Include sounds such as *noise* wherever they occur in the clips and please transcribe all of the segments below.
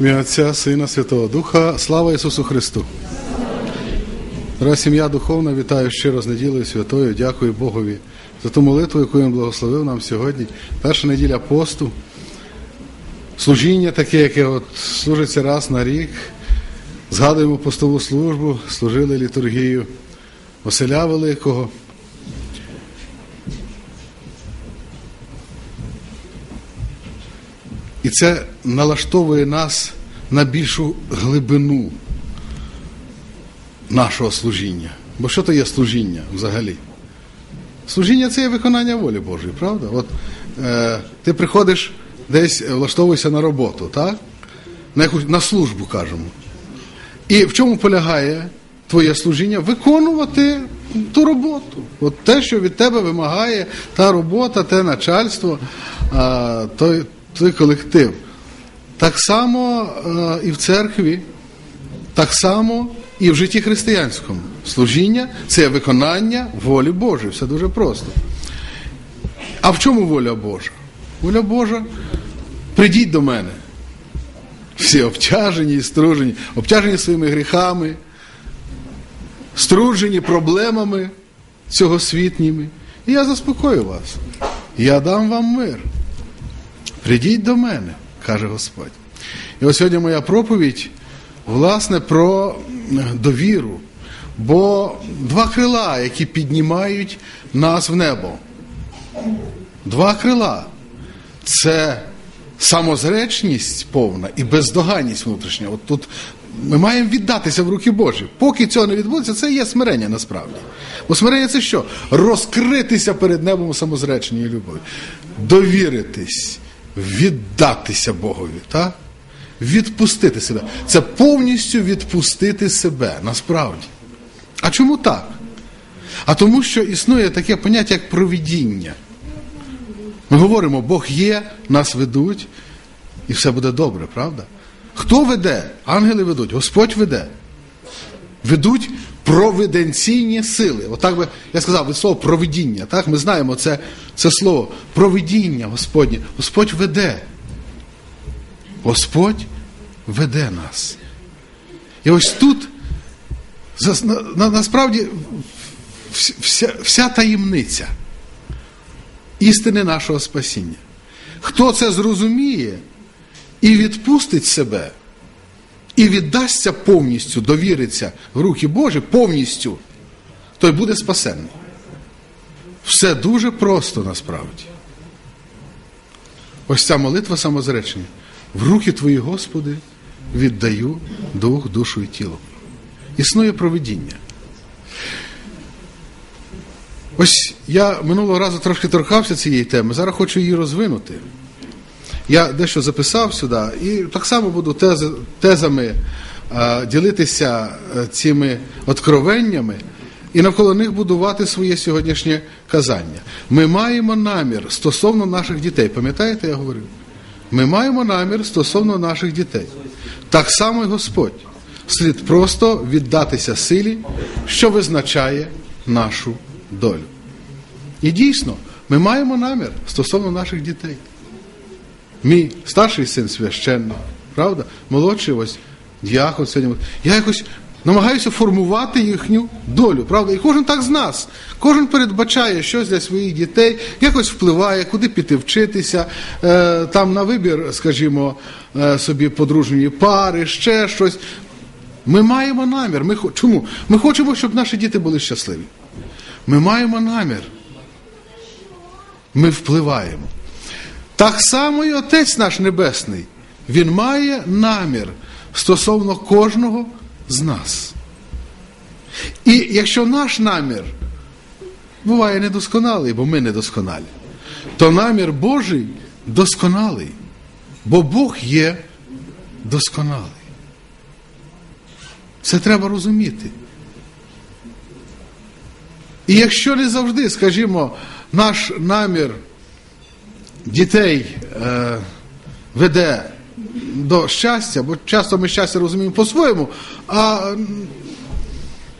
Ім'я Отця, Сина, Святого Духа, слава Ісусу Христу. Дорога сім'я духовна, вітаю щиро з неділею святою. Дякую Богові за ту молитву, яку Він благословив нам сьогодні. Перша неділя посту. Служіння таке, яке от служиться раз на рік. Згадуємо постову службу, служили літургію Василя Великого. І це налаштовує нас на більшу глибину нашого служіння. Бо що то є служіння взагалі? Служіння це є виконання волі Божої, правда? От е, ти приходиш десь, влаштовуєшся на роботу, так? На, якусь, на службу кажемо. І в чому полягає твоє служіння? Виконувати ту роботу. От те, що від тебе вимагає та робота, те начальство, е, той той колектив. Так само е, і в церкві, так само і в житті християнському. Служіння це виконання волі Божої. Все дуже просто. А в чому воля Божа? Воля Божа, прийдіть до мене. Всі обтяжені і стружені, обтяжені своїми гріхами, стружені проблемами цьогосвітніми. І я заспокою вас. Я дам вам мир. Придіть до мене, каже Господь. І ось сьогодні моя проповідь, власне, про довіру. Бо два крила, які піднімають нас в небо. Два крила це самозречність повна і бездоганність внутрішня. От тут ми маємо віддатися в руки Божі. Поки цього не відбудеться, це є смирення насправді. Бо смирення це що? Розкритися перед небом у самозреченні і любові. Довіритись віддатися Богові, так? відпустити себе. Це повністю відпустити себе насправді. А чому так? А тому, що існує таке поняття, як провідіння. Ми говоримо, Бог є, нас ведуть, і все буде добре, правда? Хто веде? Ангели ведуть, Господь веде. Ведуть провиденційні сили. Отак би я сказав від слова провидіння. Так? Ми знаємо це це слово провидіння Господнє. Господь веде. Господь веде нас. І ось тут на, на, насправді вся, вся таємниця істини нашого спасіння. Хто це зрозуміє і відпустить себе, і віддасться повністю, довіриться в руки Божі повністю, той буде спасенний. Все дуже просто насправді. Ось ця молитва самозречення. В руки Твої, Господи, віддаю дух, душу і тіло. Існує проведіння. Ось я минулого разу трошки торкався цієї теми, зараз хочу її розвинути. Я дещо записав сюди і так само буду тези, тезами а, ділитися цими откровеннями і навколо них будувати своє сьогоднішнє казання. Ми маємо намір стосовно наших дітей. Пам'ятаєте, я говорив? Ми маємо намір стосовно наших дітей. Так само і Господь. Слід просто віддатися силі, що визначає нашу долю. І дійсно, ми маємо намір стосовно наших дітей. Мій старший син священник, правда? Молодший ось діакон сьогодні. Я якось намагаюся формувати їхню долю, правда? І кожен так з нас. Кожен передбачає щось для своїх дітей, якось впливає, куди піти вчитися, е, там на вибір, скажімо, е, собі подружньої пари, ще щось. Ми маємо намір. Ми, Чому? Ми хочемо, щоб наші діти були щасливі. Ми маємо намір. Ми впливаємо. Так само і Отець наш Небесний, Він має намір стосовно кожного з нас. І якщо наш намір буває недосконалий, бо ми недосконалі, то намір Божий досконалий, бо Бог є досконалий. Це треба розуміти. І якщо не завжди, скажімо, наш намір дітей е, веде до щастя, бо часто ми щастя розуміємо по-своєму, а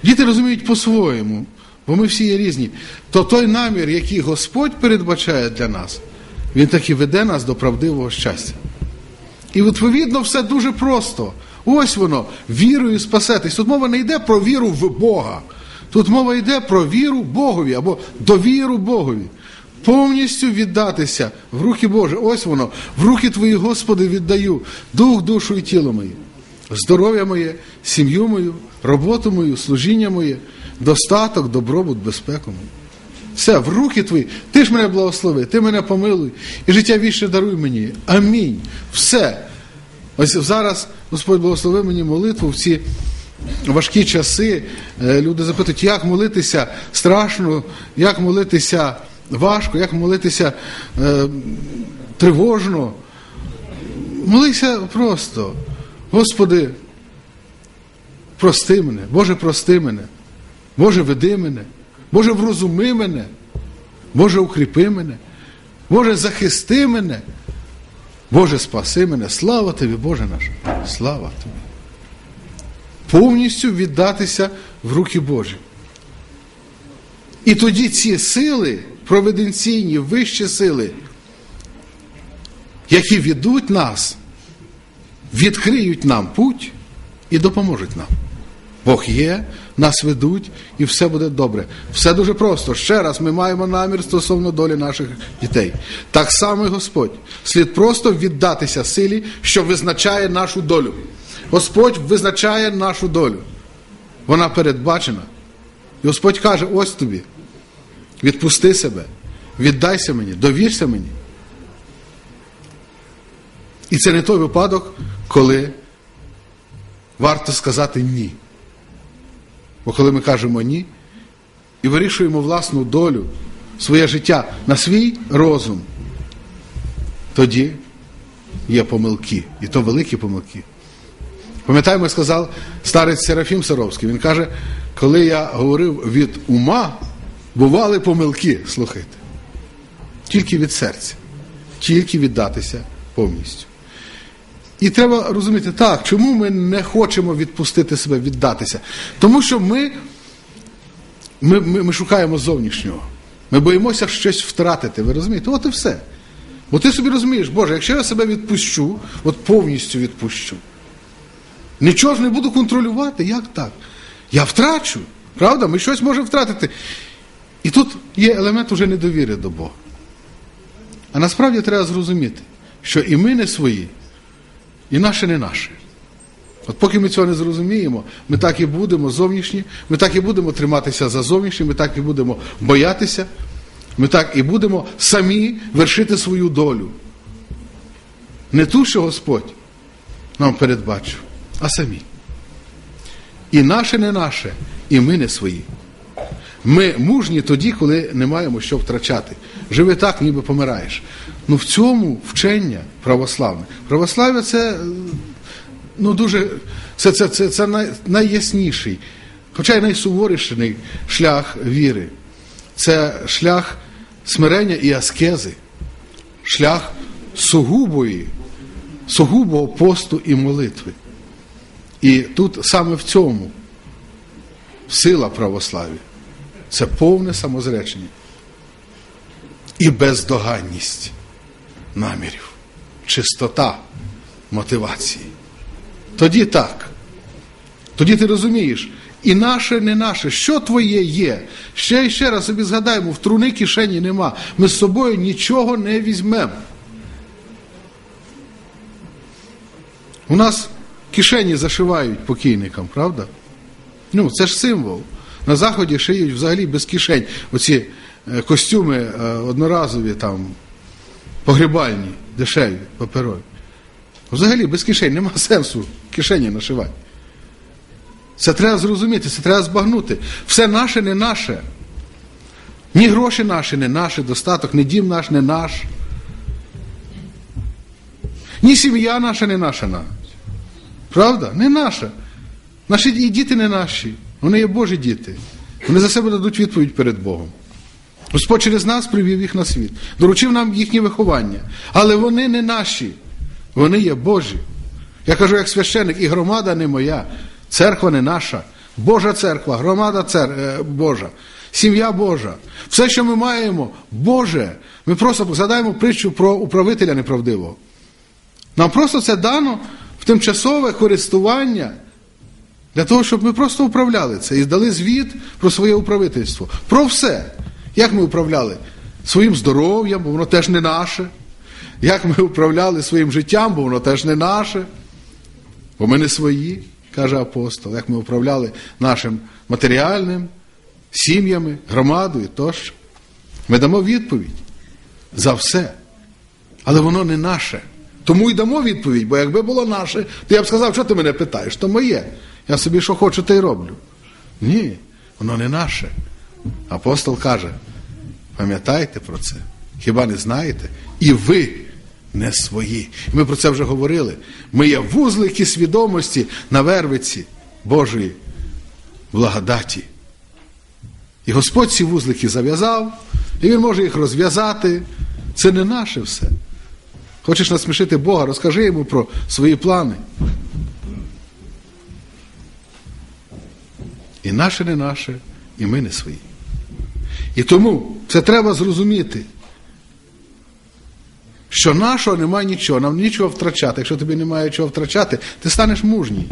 діти розуміють по-своєму, бо ми всі є різні, то той намір, який Господь передбачає для нас, він таки веде нас до правдивого щастя. І відповідно все дуже просто. Ось воно, вірою спасетесь. Тут мова не йде про віру в Бога. Тут мова йде про віру Богові або довіру Богові. Повністю віддатися в руки Божі. Ось воно, в руки Твої, Господи, віддаю дух, душу і тіло моє, здоров'я моє, сім'ю мою, роботу мою, служіння моє, достаток, добробут, безпеку мою. Все, в руки твої. Ти ж мене благослови, ти мене помилуй, і життя вічне даруй мені. Амінь. Все. Ось зараз Господь благослови мені молитву в ці важкі часи. Е, люди запитують, як молитися страшно, як молитися важко, як молитися е, тривожно. Молися просто. Господи, прости мене, Боже, прости мене, Боже, веди мене. Боже, врозуми мене, Боже, укріпи мене, Боже, захисти мене, Боже, спаси мене. Слава Тобі, Боже наш, слава Тобі. Повністю віддатися в руки Божі. І тоді ці сили, провиденційні, вищі сили, які ведуть нас, відкриють нам путь і допоможуть нам. Бог є, нас ведуть і все буде добре. Все дуже просто. Ще раз ми маємо намір стосовно долі наших дітей. Так само Господь. Слід просто віддатися силі, що визначає нашу долю. Господь визначає нашу долю. Вона передбачена. І Господь каже: ось тобі. Відпусти себе, віддайся мені, довірся мені. І це не той випадок, коли варто сказати ні. Бо коли ми кажемо ні і вирішуємо власну долю, своє життя на свій розум, тоді є помилки. І то великі помилки. Пам'ятаємо, сказав старець Серафім Саровський. Він каже, коли я говорив від ума, бували помилки, слухайте. Тільки від серця, тільки віддатися повністю. І треба розуміти, так, чому ми не хочемо відпустити себе, віддатися? Тому що ми, ми, ми, ми шукаємо зовнішнього. Ми боїмося щось втратити. Ви розумієте? От і все. Бо ти собі розумієш, Боже, якщо я себе відпущу, от повністю відпущу, нічого ж не буду контролювати, як так? Я втрачу. Правда? Ми щось можемо втратити. І тут є елемент уже недовіри до Бога. А насправді треба зрозуміти, що і ми не свої. І наше не наше. От поки ми цього не зрозуміємо, ми так і будемо зовнішні, ми так і будемо триматися за зовнішні, ми так і будемо боятися, ми так і будемо самі вершити свою долю. Не ту, що Господь нам передбачив, а самі. І наше не наше, і ми не свої. Ми мужні тоді, коли не маємо що втрачати. Живи так, ніби помираєш. Ну в цьому вчення православне. Православ'я це ну, дуже це, це, це, це най, найясніший, хоча й найсуворіший шлях віри. Це шлях смирення і аскези, шлях сугубої, сугубого посту і молитви. І тут саме в цьому сила православ'я це повне самозречення і бездоганність намірів, чистота мотивації. Тоді так. Тоді ти розумієш, і наше, не наше, що твоє є. Ще і ще раз собі згадаємо, в труни кишені нема. Ми з собою нічого не візьмемо. У нас кишені зашивають покійникам, правда? Ну, це ж символ. На Заході шиють взагалі без кишень. Оці е, костюми е, одноразові, там, погрібальні, дешеві, паперові. Взагалі без кишень нема *laughs* сенсу кишені нашивати. Це треба зрозуміти, це треба збагнути. Все наше не наше. Ні гроші наші, не наші, достаток, ні дім наш, не наш. Ні сім'я наша не наша навіть. Правда? Не наша. Наші діти не наші. Вони є Божі діти. Вони за себе дадуть відповідь перед Богом. Господь через нас привів їх на світ, доручив нам їхнє виховання. Але вони не наші, вони є Божі. Я кажу, як священик, і громада не моя, церква не наша, Божа церква, громада цер... Е, Божа, сім'я Божа. Все, що ми маємо, Боже. Ми просто згадаємо притчу про управителя неправдивого. Нам просто це дано в тимчасове користування для того, щоб ми просто управляли це і здали звіт про своє управительство. Про все. Як ми управляли? Своїм здоров'ям, бо воно теж не наше. Як ми управляли своїм життям, бо воно теж не наше. Бо ми не свої, каже апостол, як ми управляли нашим матеріальним, сім'ями, громадою тощо. Ми дамо відповідь за все. Але воно не наше. Тому й дамо відповідь, бо якби було наше, то я б сказав, що ти мене питаєш, то моє. Я собі що хочу, те й роблю. Ні, воно не наше. Апостол каже: пам'ятайте про це, хіба не знаєте? І ви не свої. І ми про це вже говорили. Ми є вузлики свідомості на вервиці Божої благодаті. І Господь ці вузлики зав'язав, і Він може їх розв'язати. Це не наше все. Хочеш насмішити Бога, розкажи йому про свої плани. І наше не наше, і ми не свої. І тому це треба зрозуміти, що нашого немає нічого, нам нічого втрачати. Якщо тобі немає чого втрачати, ти станеш мужній.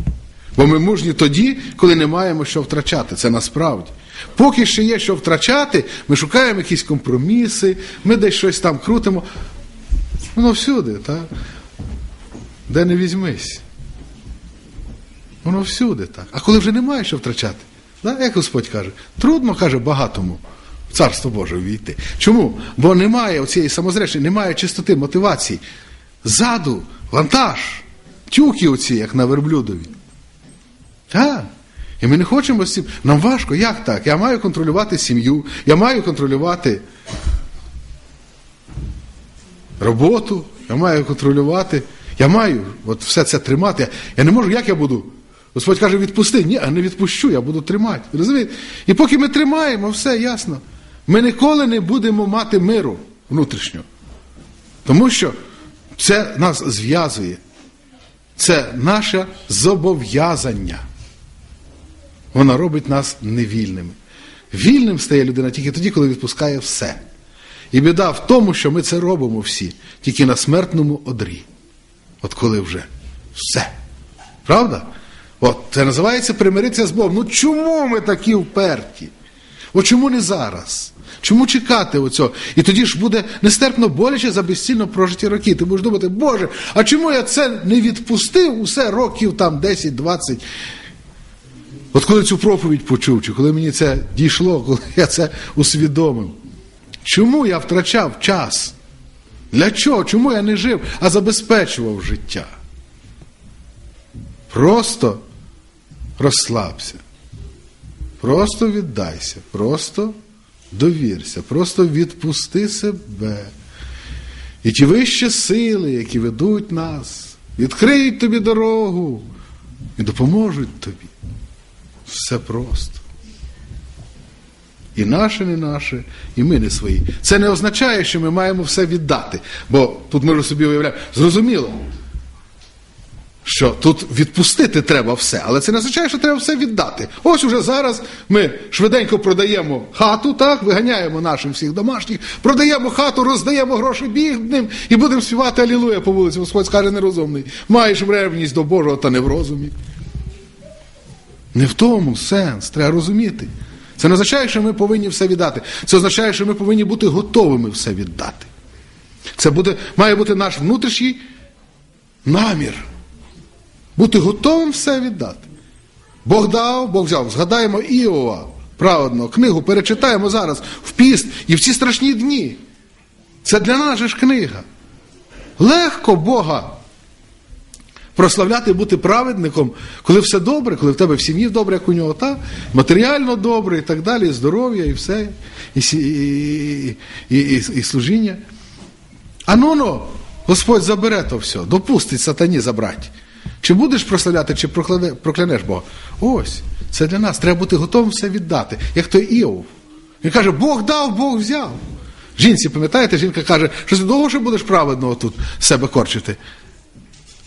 Бо ми мужні тоді, коли не маємо що втрачати. Це насправді. Поки ще є що втрачати, ми шукаємо якісь компроміси, ми десь щось там крутимо. Воно всюди, так? Де не візьмись. Воно всюди так. А коли вже немає що втрачати? Як Господь каже, трудно, каже, багатому в Царство Боже війти. Чому? Бо немає цієї самозречення, немає чистоти, мотивації. Ззаду вантаж, тюки оці, як на верблюдові. Так. І ми не хочемо з цим. Нам важко, як так? Я маю контролювати сім'ю, я маю контролювати роботу, я маю контролювати, я маю от все це тримати. Я не можу, як я буду? Господь каже, відпусти. Ні, а не відпущу, я буду тримати. Розумієте? І поки ми тримаємо, все ясно. Ми ніколи не будемо мати миру внутрішнього. Тому що це нас зв'язує. Це наше зобов'язання. Вона робить нас невільними. Вільним стає людина тільки тоді, коли відпускає все. І біда в тому, що ми це робимо всі, тільки на смертному одрі. От коли вже все. Правда? От це називається примиритися з Богом. Ну чому ми такі вперті? От чому не зараз? Чому чекати оцього? І тоді ж буде нестерпно боляче за безцільно прожиті роки. Ти будеш думати, Боже, а чому я це не відпустив усе років там 10-20? От коли цю проповідь почув, чи коли мені це дійшло, коли я це усвідомив. Чому я втрачав час? Для чого? Чому я не жив, а забезпечував життя? Просто розслабся. Просто віддайся, просто довірся, просто відпусти себе. І ті вищі сили, які ведуть нас, відкриють тобі дорогу і допоможуть тобі. Все просто. І наше не наше, і ми не свої. Це не означає, що ми маємо все віддати. Бо тут ми собі уявляємо, зрозуміло, що тут відпустити треба все, але це не означає, що треба все віддати. Ось уже зараз ми швиденько продаємо хату, так, виганяємо нашим всіх домашніх, продаємо хату, роздаємо гроші бідним і будемо співати Алілуя по вулиці. Господь скаже нерозумний. Маєш ревність до Божого, та не в розумі. Не в тому сенс, треба розуміти. Це не означає, що ми повинні все віддати. Це означає, що ми повинні бути готовими все віддати. Це буде, має бути наш внутрішній намір. Бути готовим все віддати. Бог дав, Бог взяв. Згадаємо Іова, праведного, книгу, перечитаємо зараз в піст і в ці страшні дні. Це для нас же ж книга. Легко Бога прославляти, бути праведником, коли все добре, коли в тебе в сім'ї добре, як у нього, та, матеріально добре і так далі, і здоров'я, і все, і, і, і, і, і служіння. А ну ну, Господь забере то все, допустить сатані забрати. Чи будеш прославляти, чи проклянеш Бога? Ось, це для нас. Треба бути готовим все віддати, як той Іов. Він каже, Бог дав, Бог взяв. Жінці, пам'ятаєте, жінка каже, що ти довго ще будеш праведного тут себе корчити.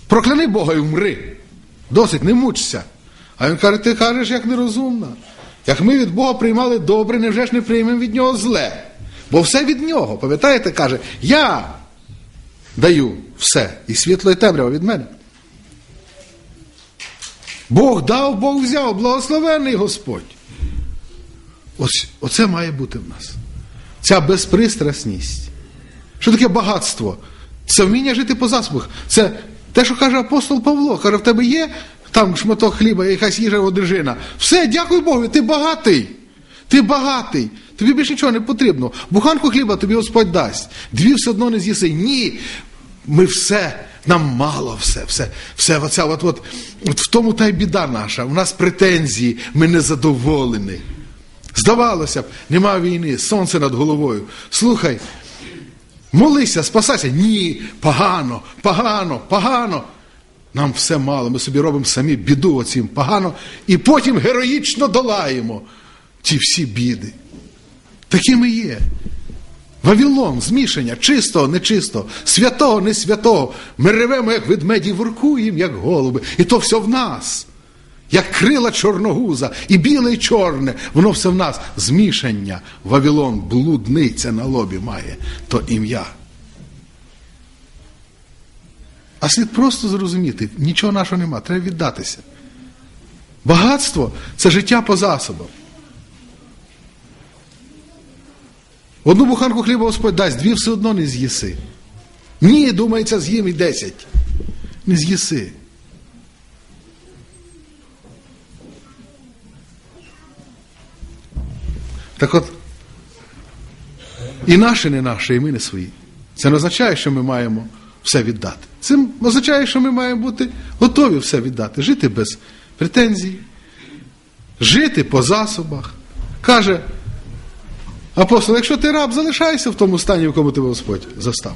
Прокляни Бога і вмри. Досить, не мучся. А він каже, ти кажеш, як нерозумна. Як ми від Бога приймали добре, невже ж не приймемо від нього зле? Бо все від нього. Пам'ятаєте, каже, я даю все. І світло і темрява від мене. Бог дав, Бог взяв, благословений Господь. Ось, Оце має бути в нас. Ця безпристрасність. Що таке багатство? Це вміння жити по засобах. Це те, що каже апостол Павло. Каже, в тебе є там шматок хліба, якась їжа одежина. Все, дякую Богу, ти багатий. Ти багатий. Тобі більше нічого не потрібно. Буханку хліба тобі Господь дасть. Дві все одно не з'їси. Ні. Ми все, нам мало все, все, все, оця, от, от, от в тому та й біда наша. У нас претензії, ми не задоволені. Здавалося б, нема війни, сонце над головою. Слухай, молися, спасайся. Ні, погано, погано, погано. Нам все мало, ми собі робимо самі біду оцім погано, і потім героїчно долаємо ті всі біди. Такими є. Вавілон, змішання, чистого, нечистого, святого, не святого. Ми ревемо, як ведмеді, воркуємо, як голуби. І то все в нас. Як крила чорногуза, і біле, і чорне, воно все в нас. Змішання. Вавілон, блудниця на лобі має то ім'я. А слід просто зрозуміти, нічого нашого нема, треба віддатися. Багатство це життя по засобам. Одну буханку хліба Господь дасть, дві все одно не з'їси. Ні, думається, з'їм і десять. Не з'їси. Так от, і наше не наше, і ми не свої. Це не означає, що ми маємо все віддати. Це означає, що ми маємо бути готові все віддати, жити без претензій, жити по засобах. Каже апостол, якщо ти раб, залишайся в тому стані, в якому тебе Господь застав.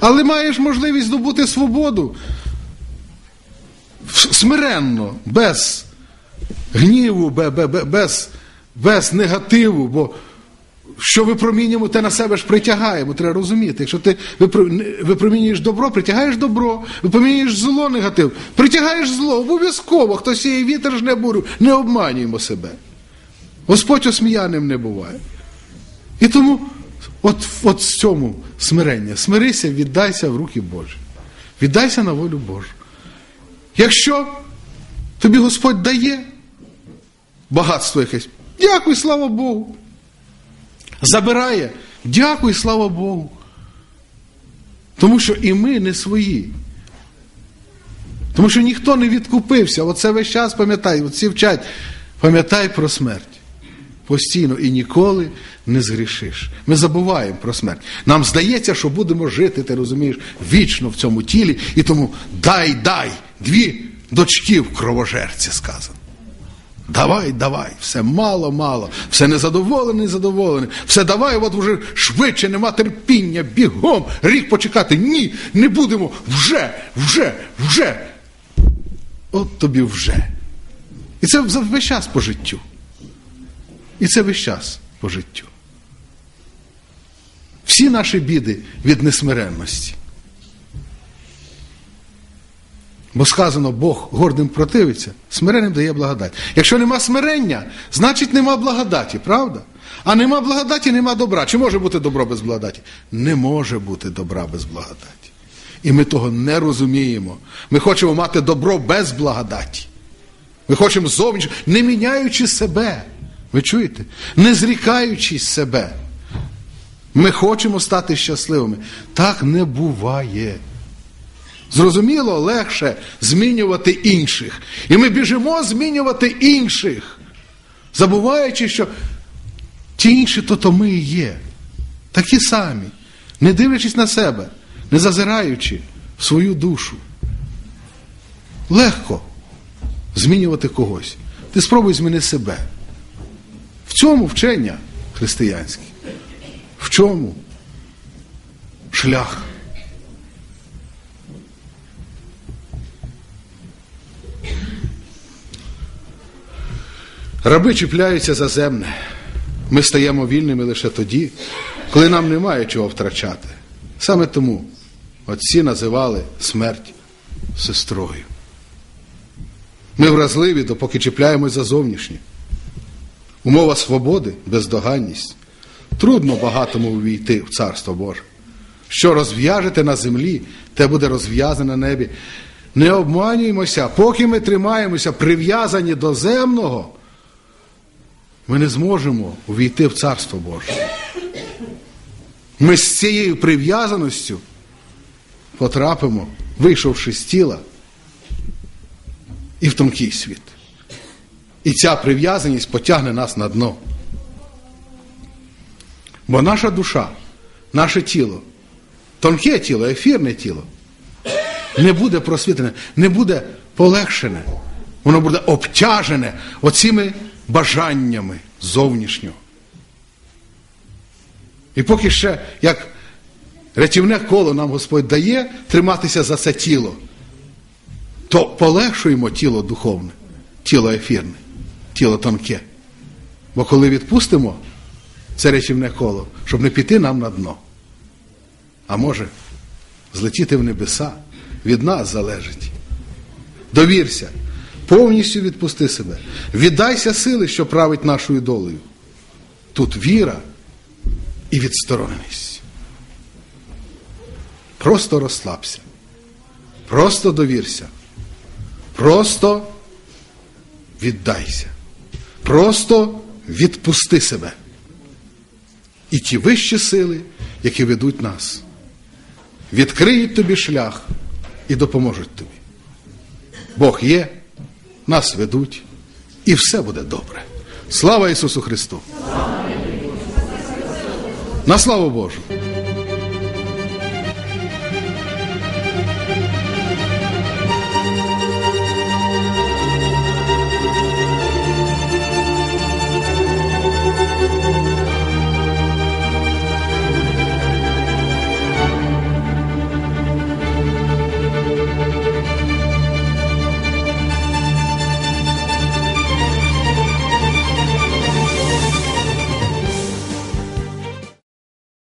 Але маєш можливість здобути свободу смиренно, без гніву, без, без негативу. бо що випромінюємо, те на себе ж притягаємо. Треба розуміти. Якщо ти випромінюєш добро, притягаєш добро, випромінюєш зло, негатив, притягаєш зло, обов'язково, хто сіє вітер ж не бурю, не обманюємо себе. Господь осміяним не буває. І тому от, от в цьому смирення. Смирися, віддайся в руки Божі. Віддайся на волю Божу. Якщо тобі Господь дає багатство якесь, дякуй, слава Богу забирає. Дякую, слава Богу. Тому що і ми не свої. Тому що ніхто не відкупився. Оце весь час пам'ятай, оці вчать, пам'ятай про смерть. Постійно і ніколи не згрішиш. Ми забуваємо про смерть. Нам здається, що будемо жити, ти розумієш, вічно в цьому тілі, і тому дай, дай, дві дочки в кровожерці сказано. Давай, давай, все мало-мало, все незадоволений, незадоволений, все давай, от вже швидше нема терпіння, бігом, рік почекати. Ні, не будемо вже, вже, вже. От тобі вже. І це весь час по життю. І це весь час по життю. Всі наші біди від несмиренності. Бо сказано, Бог гордим противиться, смиренним дає благодать. Якщо нема смирення, значить нема благодаті, правда? А нема благодаті, нема добра. Чи може бути добро без благодаті? Не може бути добра без благодаті. І ми того не розуміємо. Ми хочемо мати добро без благодаті. Ми хочемо зовні, не міняючи себе. Ви чуєте? Не зрікаючись себе. Ми хочемо стати щасливими. Так не буває. Зрозуміло, легше змінювати інших. І ми біжимо змінювати інших, забуваючи, що ті інші то то ми і є. Такі самі, не дивлячись на себе, не зазираючи в свою душу. Легко змінювати когось. Ти спробуй зміни себе. В цьому вчення християнське. В чому шлях? Раби чіпляються за земне. Ми стаємо вільними лише тоді, коли нам немає чого втрачати. Саме тому отці називали смерть сестрою. Ми вразливі, допоки чіпляємось за зовнішнє. Умова свободи, бездоганність. Трудно багатому увійти в Царство Боже. що розв'яжете на землі, те буде розв'язане на небі. Не обманюємося, поки ми тримаємося прив'язані до земного, ми не зможемо увійти в Царство Боже. Ми з цією прив'язаністю потрапимо, вийшовши з тіла, і в тонкий світ. І ця прив'язаність потягне нас на дно. Бо наша душа, наше тіло, тонке тіло, ефірне тіло, не буде просвітлене, не буде полегшене, воно буде обтяжене оціми бажаннями зовнішнього. І поки ще, як рятівне коло нам Господь дає триматися за це тіло, то полегшуємо тіло духовне, тіло ефірне, тіло тонке. Бо коли відпустимо це рятівне коло, щоб не піти нам на дно, а може злетіти в небеса, від нас залежить. Довірся, повністю відпусти себе, віддайся сили, що править нашою долею. Тут віра і відстороненість. Просто розслабся, просто довірся, просто віддайся, просто відпусти себе. І ті вищі сили, які ведуть нас, відкриють тобі шлях і допоможуть тобі. Бог є, нас ведуть, і все буде добре. Слава Ісусу Христу! На славу Божу!